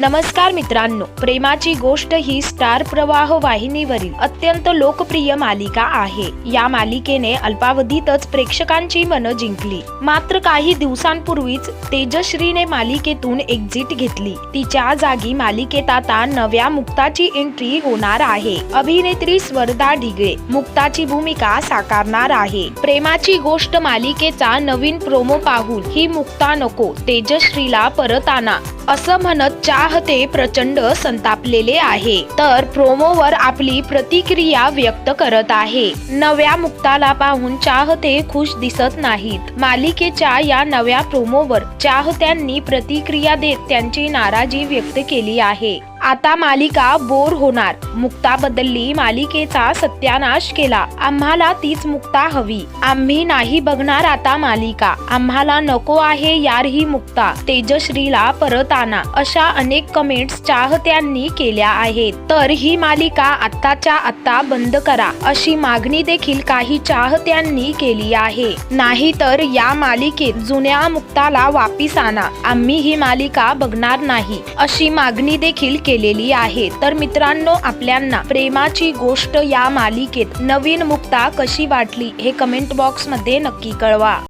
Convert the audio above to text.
नमस्कार मित्रांनो प्रेमाची गोष्ट ही स्टार प्रवाह वाहिनीवरील अत्यंत लोकप्रिय मालिका आहे. या मालिकेने अल्पावधीतच प्रेक्षकांची मनं जिंकली. मात्र काही दिवसांपूर्वीच तेजश्रीने मालिकेतून एक्झिट घेतली. तिच्या जागी मालिकेत आता नव्या मुक्ताची एंट्री होणार आहे. अभिनेत्री स्वर्धा ढिगळे मुक्ताची भूमिका साकारणार आहे. प्रेमाची गोष्ट मालिकेचा नवीन प्रोमो पाहून ही मुक्ता नको तेजश्रीला परत आणा असं म्हणत चाहते प्रचंड संतापलेले आहे. तर प्रोमोवर आपली प्रतिक्रिया व्यक्त करत आहे. नव्या मुक्ताला पाहून चाहते खुश दिसत नाहीत. मालिकेच्या या नव्या प्रोमोवर चाहत्यांनी प्रतिक्रिया देत त्यांची नाराजी व्यक्त केली आहे. आता मालिका बोर होणार. मुक्ता बदलली मालिकेचा सत्यानाश केला. आम्हाला तीच मुक्ता हवी. आम्ही नाही बघणार आता मालिका. आम्हाला नको आहे यार ही मुक्ता. तेजश्रीला परत आणा. अशा अनेक कमेंट्स चाहत्यांनी केल्या आहेत. तर ही मालिका आत्ताच्या आत्ता बंद करा. अशी मागणी देखील काही चाहत्यांनी केली आहे. नाही तर या मालिकेत जुन्या मुक्ताला वापिस आणा. आम्ही ही मालिका बघणार नाही. अशी मागणी देखील केलेली आहे. तर मित्रांनो आपल्यांना प्रेमाची गोष्ट या मालिकेत नवीन मुक्ता कशी वाटली हे कमेंट बॉक्समध्ये नक्की कळवा.